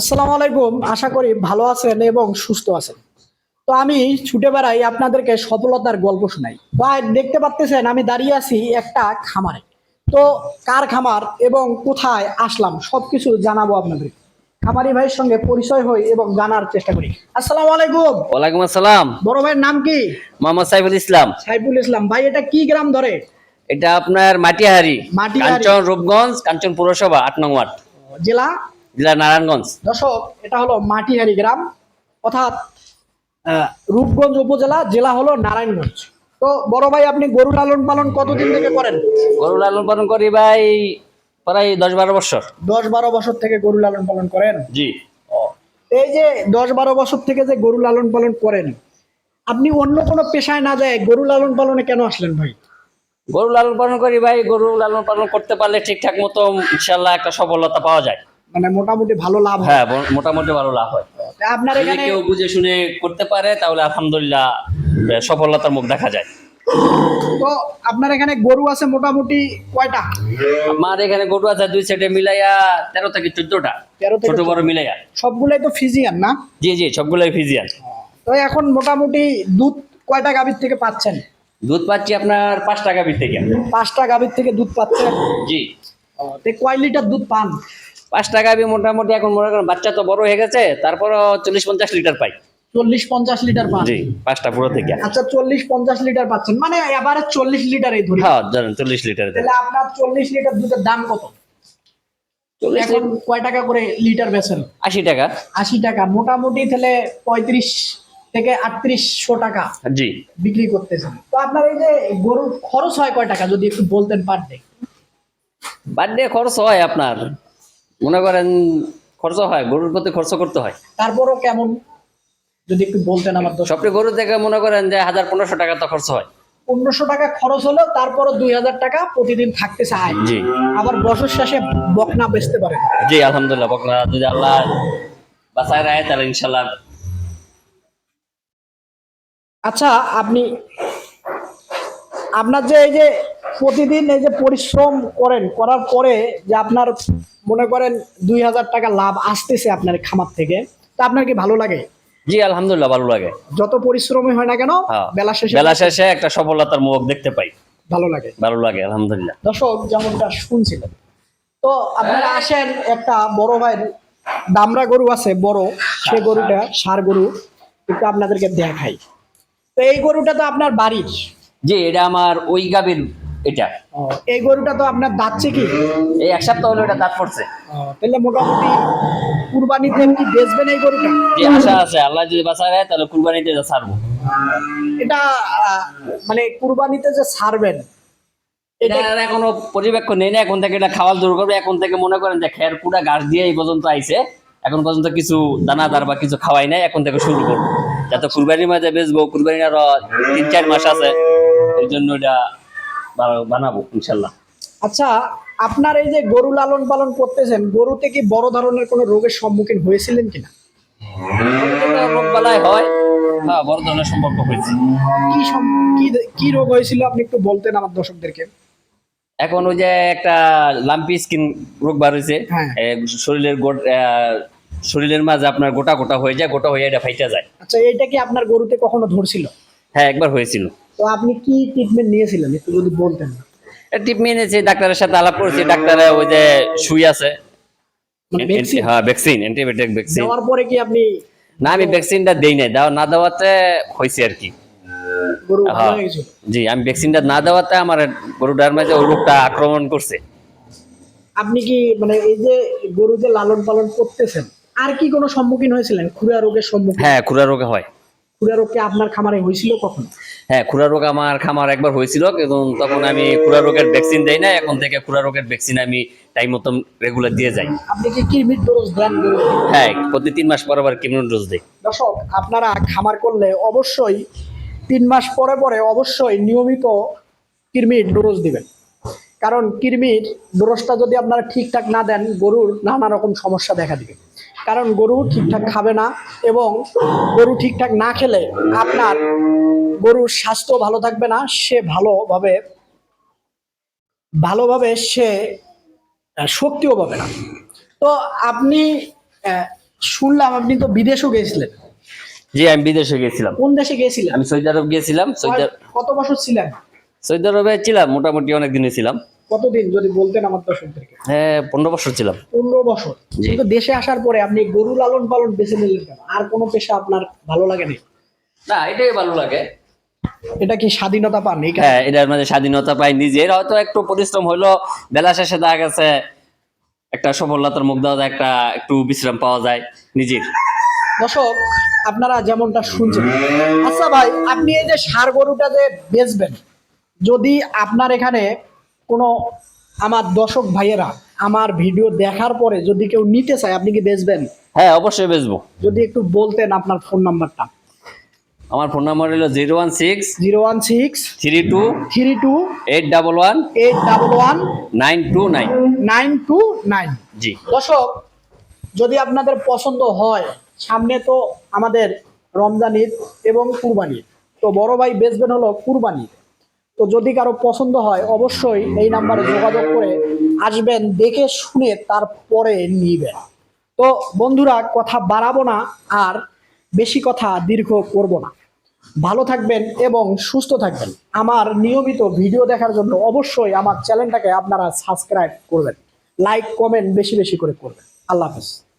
আসসালামু আলাইকুম। আশা করি ভালো আছেন এবং সুস্থ আছেন। তো আমি ছুটে বেড়াই আপনাদেরকে সফলতার গল্প শোনাই। ভাই দেখতে পাচ্ছেন আমি দাঁড়িয়ে আছি একটা খামারে। তো কার খামার এবং কোথায় আসলাম সবকিছু জানাব আপনাদের। খামারি ভাইয়ের সঙ্গে পরিচয় হই এবং জানার চেষ্টা করি। আসসালামু আলাইকুম। ওয়ালাইকুম আসসালাম। বড় ভাইয়ের নাম কি? মোহাম্মদ সাইফুল ইসলাম। সাইফুল ইসলাম। ভাই এটা কি গ্রাম ধরে? এটা আপনার মাটিহারি মাটিহারি। কাঞ্চন রূপগঞ্জ কাঞ্চন পুরসভা আট নং ওয়ার্ড। জেলা? জেলা নারায়ণগঞ্জ। দর্শক এটা হলো মাটিহারি গ্রাম। অর্থাৎ রূপগঞ্জ উপজেলা জেলা হলো নারায়ণগঞ্জ। তো বড় ভাই আপনি গরু লালন পালন কতদিন থেকে করেন? গরু লালন পালন করি ভাই প্রায় দশ বারো বছর। দশ বারো বছর থেকে গরু লালন পালন করেন? জি। এই যে দশ বারো বছর থেকে যে গরু লালন পালন করেন আপনি অন্য কোনো পেশায় না যায় গরু লালন পালনে কেন আসলেন ভাই? গরু লালন পালন করি ভাই গরু লালন পালন করতে পারলে ঠিকঠাক মতো ইনশাল্লাহ একটা সফলতা পাওয়া যায়। মানে মোটামুটি ভালো লাভ হয়। হ্যাঁ মোটামুটি ভালো লাভ হয়। আপনার এখানে কেউ বুঝে শুনে করতে পারে তাহলে আলহামদুলিল্লাহ সফলতার মুখ দেখা যায়। তো আপনার এখানে গরু আছে মোটামুটি কয়টা? আমার এখানে গরু আছে দুই সাইডে মিলাইয়া তেরো থেকে চোদ্দটা। 13 ছোট বড় মিলাইয়া। সবগুলাই তো ফিজিয়ান না? জি জি সবগুলাই ফিজিয়ান। তো এখন মোটামুটি দুধ কয়টা গাভীর থেকে পাচ্ছেন? দুধ পাচ্ছি আপনার পাঁচ টাকা বিট থেকে। পাঁচটা গাভীর থেকে দুধ পাচ্ছেন? জি। তো কয় লিটার দুধ পান? পাঁচ টাকা আমি মোটামুটি এখন মনে করেন বাচ্চা তো বড় হয়ে গেছে তারপর চল্লিশ পঞ্চাশ লিটার পাই। চল্লিশ পঞ্চাশ লিটার পান? জি পাঁচটা পুরো থেকে। আচ্ছা চল্লিশ পঞ্চাশ লিটার পাচ্ছেন। মানে এবারে চল্লিশ লিটারই ধরি হ্যাঁ ধরেন চল্লিশ লিটার তাহলে আপনার চল্লিশ লিটার দুধের দাম কত? এখন কয় টাকা করে লিটার বেচেন? আশি টাকা। আশি টাকা। মোটামুটি তাহলে পঁয়ত্রিশ থেকে আটত্রিশশো টাকা জি। বিক্রি করতেছেন। তো আপনার এই যে গরুর খরচ হয় কয় টাকা? যদি একটু বলতেন পার ডে। বার্থডে খরচ হয় আপনার মনে করেন খরচ হয় গরুর প্রতি খরচ করতে হয়। তারপরও কেমন? যদি একটু বলতেন আমার সবটি গরু থেকে মনে করেন যে হাজার পনেরোশো টাকা তো খরচ হয়। পনেরোশো টাকা খরচ হলো তারপরও দুই হাজার টাকা প্রতিদিন থাকতে চায় জি। আবার বছর শেষে বকনা বেচতে পারে। জি আলহামদুলিল্লাহ বকনা যদি আল্লাহ বাসায় রায় তাহলে ইনশাল্লাহ আচ্ছা আপনি আপনার যে এই যে প্রতিদিন এই যে পরিশ্রম করেন করার পরে যে আপনার মনে করেন দুই হাজার টাকা লাভ আসতেছে আপনার খামার থেকে তা আপনার কি ভালো লাগে? জি আলহামদুলিল্লাহ ভালো লাগে। যত পরিশ্রমই হয় না কেন হ্যাঁ। বেলা শেষে বেলা শেষে একটা সফলতার মুখ দেখতে পাই। ভালো লাগে। ভালো লাগে আলহামদুলিল্লাহ। দর্শক যেমনটা শুনছিলেন। তো আপনারা আসেন একটা বড় ভাইয়ের দামরা গরু আছে বড় সে গরুটা সার গরু একটু আপনাদেরকে দেখাই। তো এই গরুটা তো আপনার বাড়ির। জি এটা আমার ওই গাবির এটা। এই গরুটা তো আপনার দাচ্ছে কি এই এক সপ্তাহ হলো এটা দাঁত পড়ছে। তাহলে মোটামুটি কুরবানিতে কি বেচবেন এই গরুটা? আশা আছে আল্লাহ যদি রায় তাহলে কুরবানিতে ছাড়বো। এটা মানে কুরবানিতে যে ছাড়বেন এটা এখনও পরিবেক্ষণ নেই না এখন থেকে এটা খাওয়ার দূর করবে। এখন থেকে মনে করেন যে খের ঘাস দিয়ে এই পর্যন্ত আইছে। এখন পর্যন্ত কিছু দানাদার বা কিছু খাওয়াই নাই এখন থেকে শুরু করব। যাতে কুরবানির মাঝে বেচবো কুরবানির আরও তিন চার মাস আছে এই জন্য এটা বানাবো ইনশাল্লাহ। আচ্ছা আপনার এই যে গরু লালন পালন করতেছেন গরুতে কি বড় ধরনের কোনো রোগের সম্মুখীন হয়েছিলেন কিনা? রোগ বালায় হয়। হ্যাঁ বড় ধরনের সম্পর্ক হয়েছে। কি কি- কি রোগ হয়েছিল? আপনি একটু বলতেন আমার দর্শকদেরকে। এখন ওই যে একটা লাম্পি স্কিন রোগ বার হয়েছে। হ্যাঁ। শরীরের গোট- শরীরের মাঝে আপনার গোটা গোটা হয়ে যায় গোটা হয়ে এটা ফাইটা যায়। আচ্ছা এইটা কি আপনার গরুতে কখনো ধরছিল? হ্যাঁ একবার হয়েছিল। তো আপনি কি ট্রিটমেন্ট নিয়েছিলেন? একটু যদি বলতেন। টিপ মেনেছি ডাক্তারের সাথে আলাপ করেছি ডাক্তারে ওই যে সুই আছে। মানে হ্যাঁ ভ্যাকসিন অ্যান্টিবায়োটিক ভ্যাকসিন দেওয়ার পরে কি আপনি না আমি ভ্যাকসিনটা দেই নাই দেওয়া না দেওয়াতে হয়েছে আর কি। হ্যাঁ জি আমি ভ্যাকসিনটা না দেওয়াতে আমার গরুটার মাঝে ওই রোগটা আক্রমণ করছে। আপনি কি মানে এই যে গরু যে লালন পালন করতেছেন আর কি কোনো সম্মুখীন হয়েছিলেন? খুরা রোগের সম্মুখীন? হ্যাঁ খুরা রোগে হয়। খুরা রোগ কি আপনার খামারে হয়েছিল কখন? হ্যাঁ খুরা রোগ আমার খামার একবার হয়েছিল কিন্তু তখন আমি খুরা রোগের ভ্যাকসিন দেই না এখন থেকে খুরা রোগের ভ্যাকসিন আমি টাইম মতো রেগুলার দিয়ে যাই। আপনি কি কিরমির ডোজ দেন? হ্যাঁ প্রতি তিন মাস পর আবার কেমন ডোজ দেই। দর্শক আপনারা খামার করলে অবশ্যই তিন মাস পরে পরে অবশ্যই নিয়মিত কৃমির ডোজ দিবেন। কারণ কৃমির ডোজটা যদি আপনারা ঠিকঠাক না দেন গরুর নানা রকম সমস্যা দেখা দিবে। কারণ গরু ঠিকঠাক খাবে না এবং গরু ঠিকঠাক না খেলে আপনার গরুর স্বাস্থ্য ভালো থাকবে না সে ভালোভাবে ভালোভাবে সে শক্তিও পাবে না। তো আপনি আহ, শুনলাম আপনি তো বিদেশও গিয়েছিলেন। জি আমি বিদেশে গেছিলাম কোন দেশে গিয়েছিলেন? আমি সৌদি আরব গেছিলাম সৌদি কত বছর ছিলেন? সৌদি আরবে ছিলাম মোটামুটি অনেক দিনই ছিলাম। কতদিন যদি বলতেন আমার দর্শকদেরকে হ্যাঁ পনেরো বছর ছিলাম। পনেরো বছর। কিন্তু দেশে আসার পরে আপনি গরু লালন পালন বেছে নিলেন কেন? আর কোনো পেশা আপনার ভালো লাগে না না এটাই ভালো লাগে। এটা কি স্বাধীনতা পান এই হ্যাঁ এটার মাঝে স্বাধীনতা পাই নিজের হয়তো একটু পরিশ্রম হইল বেলা শেষে দেখা গেছে একটা সফলতার মুখ দেওয়া যায় একটা একটু বিশ্রাম পাওয়া যায় নিজের। দর্শক আপনারা যেমনটা শুনছেন। আচ্ছা ভাই আপনি এই যে সার গরুটা যে বেচবেন যদি আপনার এখানে কোনো আমার দর্শক ভাইয়েরা আমার ভিডিও দেখার পরে যদি কেউ নিতে চায় আপনি কি বেচবেন? হ্যাঁ অবশ্যই বেচবো। যদি একটু বলতেন আপনার ফোন নাম্বারটা। আমার ফোন নাম্বার হলো zero one six zero one six three two three two eight double one eight double one nine two nine. Nine two nine. জি। দর্শক যদি আপনাদের পছন্দ হয় সামনে তো আমাদের রমজান ঈদ এবং কুরবানি তো বড় ভাই বেচবেন হলো কুরবানি। তো যদি কারও পছন্দ হয়, অবশ্যই এই নাম্বারে যোগাযোগ করে আসবেন, দেখে শুনে তারপরে নিবেন। তো বন্ধুরা, কথা বাড়াবো না আর বেশি কথা দীর্ঘ করব না। ভালো থাকবেন এবং সুস্থ থাকবেন। আমার নিয়মিত ভিডিও দেখার জন্য অবশ্যই আমার চ্যানেলটাকে আপনারা সাবস্ক্রাইব করবেন। লাইক, কমেন্ট বেশি বেশি করে করবেন। আল্লাহ হাফেজ।